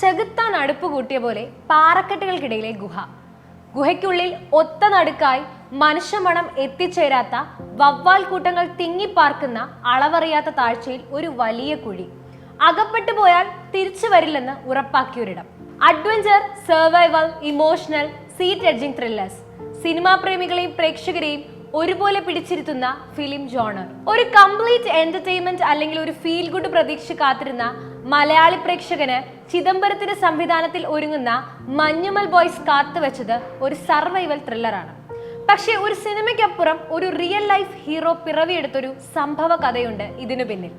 ചെകുത്താൻ അടുപ്പ് കൂട്ടിയ പോലെ പാറക്കെട്ടുകൾക്കിടയിലെ ഗുഹ. ഗുഹയ്ക്കുള്ളിൽ ഒത്ത നടുക്കായി മനുഷ്യമണം എത്തിച്ചേരാത്ത വവ്വാൽ കൂട്ടങ്ങൾ തിങ്ങിപ്പാർക്കുന്ന അളവറിയാത്ത താഴ്ചയിൽ ഒരു വലിയ കുഴി. അകപ്പെട്ടു പോയാൽ തിരിച്ചു വരില്ലെന്ന് ഉറപ്പാക്കിയൊരിടം. Adventure survival emotional seat edging thrillers. Cinema പ്രേമികളെയും പ്രേക്ഷകരെയും ഒരുപോലെ പിടിച്ചിരുത്തുന്ന ഫിലിം ജോണർ. ഒരു കംപ്ലീറ്റ് എന്റർടൈൻമെന്റ് അല്ലെങ്കിൽ ഒരു ഫീൽ ഗുഡ് പ്രതീക്ഷ കാത്തിരുന്ന മലയാളി പ്രേക്ഷകന് ചിദംബരത്തിന്റെ സംവിധാനത്തിൽ ഒരുങ്ങുന്ന മഞ്ഞുമൽ ബോയ്സ് കാത്തുവെച്ചത് ഒരു സർവൈവൽ ത്രില്ലറാണ് പക്ഷെ ഒരു സിനിമയ്ക്കപ്പുറം ഒരു റിയൽ ലൈഫ് ഹീറോ പിറവിയെടുത്തൊരു സംഭവ കഥയുണ്ട് ഇതിനു പിന്നിൽ.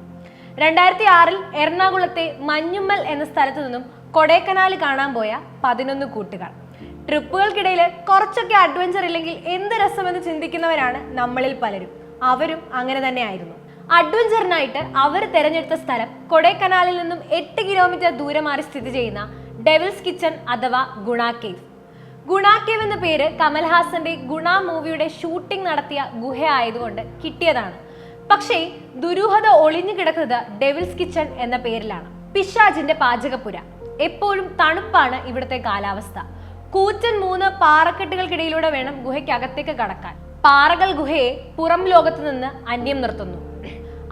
രണ്ടായിരത്തി ആറിൽ എറണാകുളത്തെ മഞ്ഞുമ്മൽ എന്ന സ്ഥലത്തു നിന്നും കൊടൈക്കനാൽ കാണാൻ പോയ പതിനൊന്ന് കൂട്ടുകാർ. ട്രിപ്പുകൾക്കിടയിൽ കുറച്ചൊക്കെ അഡ്വഞ്ചർ ഇല്ലെങ്കിൽ എന്ത് രസമെന്ന് ചിന്തിക്കുന്നവരാണ് നമ്മളിൽ പലരും. അവരും അങ്ങനെ തന്നെയായിരുന്നു. അഡ്വഞ്ചറിനായിട്ട് അവർ തിരഞ്ഞെടുത്ത സ്ഥലം കൊടൈക്കനാലിൽ നിന്നും എട്ട് കിലോമീറ്റർ ദൂരെ മാറി സ്ഥിതി ചെയ്യുന്ന ഡെവിൽസ് കിച്ചൺ അഥവാ ഗുണ കേവ് ഗുണ കേവ് എന്ന പേര് കമൽഹാസന്റെ ഗുണ മൂവിയുടെ ഷൂട്ടിംഗ് നടത്തിയ ഗുഹ ആയതുകൊണ്ട് കിട്ടിയതാണ്. പക്ഷേ ദുരൂഹത ഒളിഞ്ഞു കിടക്കുന്നത് ഡെവിൽസ് കിച്ചൺ എന്ന പേരിലാണ്. പിശാജിന്റെ പാചകപ്പുര. എപ്പോഴും തണുപ്പാണ് ഇവിടുത്തെ കാലാവസ്ഥ. കൂറ്റൻ മൂന്ന് പാറക്കെട്ടുകൾക്കിടയിലൂടെ വേണം ഗുഹയ്ക്കകത്തേക്ക് കടക്കാൻ. പാറകൾ ഗുഹയെ പുറം ലോകത്ത് നിന്ന് അന്യം നിർത്തുന്നു.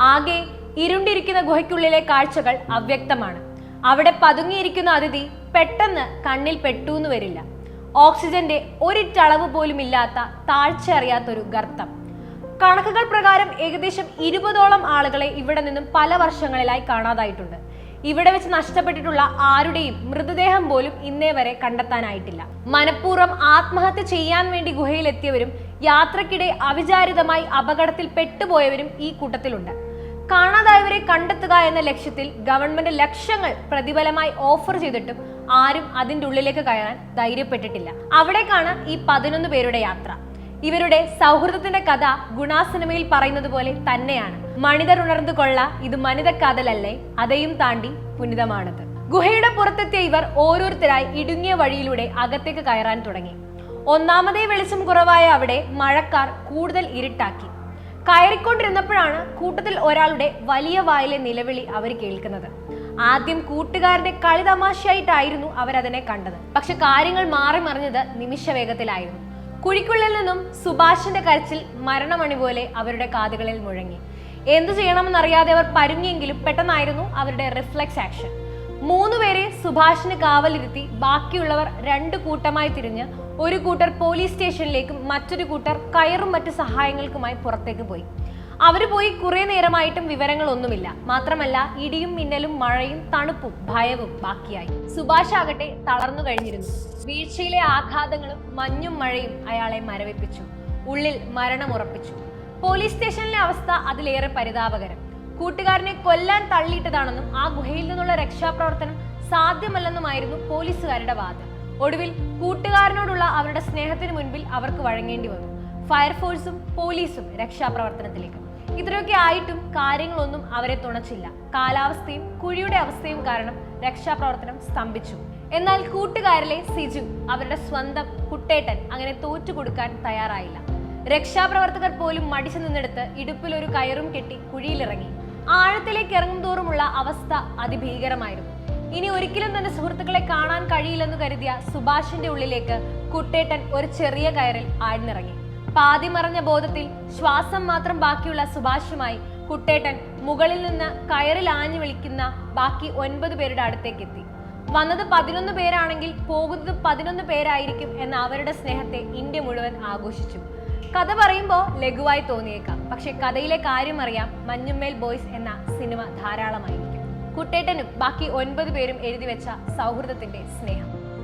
ആകെ ഇരുണ്ടിരിക്കുന്ന ഗുഹയ്ക്കുള്ളിലെ കാഴ്ചകൾ അവ്യക്തമാണ്. അവിടെ പതുങ്ങിയിരിക്കുന്ന അതിഥി പെട്ടെന്ന് കണ്ണിൽ പെട്ടൂന്ന് വരില്ല. ഓക്സിജന്റെ ഒരിറ്റളവ് പോലും ഇല്ലാത്ത താഴ്ച അറിയാത്തൊരു ഗർത്തം. കണക്കുകൾ പ്രകാരം ഏകദേശം ഇരുപതോളം ആളുകളെ ഇവിടെ നിന്നും പല വർഷങ്ങളിലായി കാണാതായിട്ടുണ്ട്. ഇവിടെ വെച്ച് നഷ്ടപ്പെട്ടിട്ടുള്ള ആരുടെയും മൃതദേഹം പോലും ഇന്നേ വരെ കണ്ടെത്താനായിട്ടില്ല. മനഃപൂർവം ആത്മഹത്യ ചെയ്യാൻ വേണ്ടി ഗുഹയിലെത്തിയവരും യാത്രക്കിടെ അവിചാരിതമായി അപകടത്തിൽ പെട്ടുപോയവരും ഈ കൂട്ടത്തിലുണ്ട്. കാണാതായവരെ കണ്ടെത്തുക എന്ന ലക്ഷ്യത്തിൽ ഗവൺമെന്റ് ലക്ഷങ്ങൾ പ്രതിഫലമായി ഓഫർ ചെയ്തിട്ടും ആരും അതിന്റെ ഉള്ളിലേക്ക് കയറാൻ ധൈര്യപ്പെട്ടിട്ടില്ല. അവിടേക്കാണ് ഈ പതിനൊന്ന് പേരുടെ യാത്ര. ഇവരുടെ സൗഹൃദത്തിന്റെ കഥ ഗുണാ സിനിമയിൽ പറയുന്നത് പോലെ തന്നെയാണ്. മണിതർ ഉണർന്നു കൊള്ള ഇത് മനിത കാതലല്ലേ? അതെയും താണ്ടി പുനിതമാണത്. ഗുഹയുടെ പുറത്തെത്തിയ ഇവർ ഓരോരുത്തരായി ഇടുങ്ങിയ വഴിയിലൂടെ അകത്തേക്ക് കയറാൻ തുടങ്ങി. ഒന്നാമതേ വെളിച്ചം കുറവായ അവിടെ മഴക്കാർ കൂടുതൽ ഇരുട്ടാക്കി. കയറിക്കൊണ്ടിരുന്നപ്പോഴാണ് കൂട്ടത്തിൽ ഒരാളുടെ വലിയ വായിലെ നിലവിളി അവർ കേൾക്കുന്നത്. ആദ്യം കൂട്ടുകാരുടെ കളി തമാശയായിട്ടായിരുന്നു അവരതിനെ കണ്ടത്. പക്ഷെ കാര്യങ്ങൾ മാറി മറിഞ്ഞത് നിമിഷവേഗത്തിലായിരുന്നു. കുഴിക്കുള്ളിൽ നിന്നും സുഭാഷിന്റെ കരച്ചിൽ മരണമണി പോലെ അവരുടെ കാതുകളിൽ മുഴങ്ങി. എന്തു ചെയ്യണമെന്നറിയാതെ അവർ പരുങ്ങിയെങ്കിലും പെട്ടെന്നായിരുന്നു അവരുടെ റിഫ്ലക്സ് ആക്ഷൻ മൂന്നുപേരെ സുഭാഷിന് കാവലിരുത്തി ബാക്കിയുള്ളവർ രണ്ട് കൂട്ടമായി തിരിഞ്ഞ് ഒരു കൂട്ടർ പോലീസ് സ്റ്റേഷനിലേക്കും മറ്റൊരു കൂട്ടർ കയറും മറ്റു സഹായങ്ങൾക്കുമായി പുറത്തേക്ക് പോയി. അവർ പോയി കുറേ നേരമായിട്ടും വിവരങ്ങളൊന്നുമില്ല. മാത്രമല്ല ഇടിയും മിന്നലും മഴയും തണുപ്പും ഭയവും ബാക്കിയായി. സുഭാഷ് ആകട്ടെ തളർന്നു കഴിഞ്ഞിരുന്നു. വീഴ്ചയിലെ ആഘാതങ്ങളും മഞ്ഞും മഴയും അയാളെ മരവിപ്പിച്ചു. ഉള്ളിൽ മരണമുറപ്പിച്ചു പോലീസ് സ്റ്റേഷനിലെ അവസ്ഥ അതിലേറെ പരിതാപകരം. കൂട്ടുകാരനെ കൊല്ലാൻ തള്ളിയിട്ടതാണെന്നും ആ ഗുഹയിൽ നിന്നുള്ള രക്ഷാപ്രവർത്തനം സാധ്യമല്ലെന്നുമായിരുന്നു പോലീസുകാരുടെ വാദം. ഒടുവിൽ കൂട്ടുകാരനോടുള്ള അവരുടെ സ്നേഹത്തിന് മുൻപിൽ അവർക്ക് വഴങ്ങേണ്ടി വന്നു. ഫയർഫോഴ്സും പോലീസും രക്ഷാപ്രവർത്തനത്തിലേക്ക്. ഇത്രയൊക്കെ ആയിട്ടും കാര്യങ്ങളൊന്നും അവരെ തുണച്ചില്ല. കാലാവസ്ഥയും കുഴിയുടെ അവസ്ഥയും കാരണം രക്ഷാപ്രവർത്തനം സ്തംഭിച്ചു. എന്നാൽ കൂട്ടുകാരിലെ സിജു അവരുടെ സ്വന്തം കുട്ടേട്ടൻ അങ്ങനെ തോറ്റു കൊടുക്കാൻ തയ്യാറായില്ല. രക്ഷാപ്രവർത്തകർ പോലും മടിച്ചു നിന്നെടുത്ത് ഇടുപ്പിൽ ഒരു കയറും കെട്ടി കുഴിയിലിറങ്ങി. ആഴത്തിലേക്ക് ഇറങ്ങും തോറുമുള്ള അവസ്ഥ അതിഭീകരമായിരുന്നു. ഇനി ഒരിക്കലും തന്റെ സുഹൃത്തുക്കളെ കാണാൻ കഴിയില്ലെന്ന് കരുതിയ സുഭാഷിന്റെ ഉള്ളിലേക്ക് കുട്ടേട്ടൻ ഒരു ചെറിയ കയറിൽ ആഴ്ന്നിറങ്ങി. പാതി മറഞ്ഞ ബോധത്തിൽ ശ്വാസം മാത്രം ബാക്കിയുള്ള സുഭാഷുമായി കുട്ടേട്ടൻ മുകളിൽ നിന്ന് കയറിൽ ആഞ്ഞു വിളിക്കുന്ന ബാക്കി ഒൻപത് പേരുടെ അടുത്തേക്ക് എത്തി. വന്നത് പതിനൊന്ന് പേരാണെങ്കിൽ പോകുന്നത് പതിനൊന്ന് പേരായിരിക്കും എന്ന അവരുടെ സ്നേഹത്തെ ഇന്ത്യ മുഴുവൻ ആഘോഷിച്ചു. കഥ പറയുമ്പോൾ ലഘുവായി തോന്നിയേക്കാം. പക്ഷെ കഥയിലെ കാര്യം അറിയാം മഞ്ഞുമ്മേൽ ബോയ്സ് എന്ന സിനിമ ധാരാളമായിരിക്കും. കുട്ടേട്ടനും ബാക്കി ഒൻപത് പേരും എഴുതിവെച്ച സൗഹൃദത്തിന്റെ സ്നേഹം.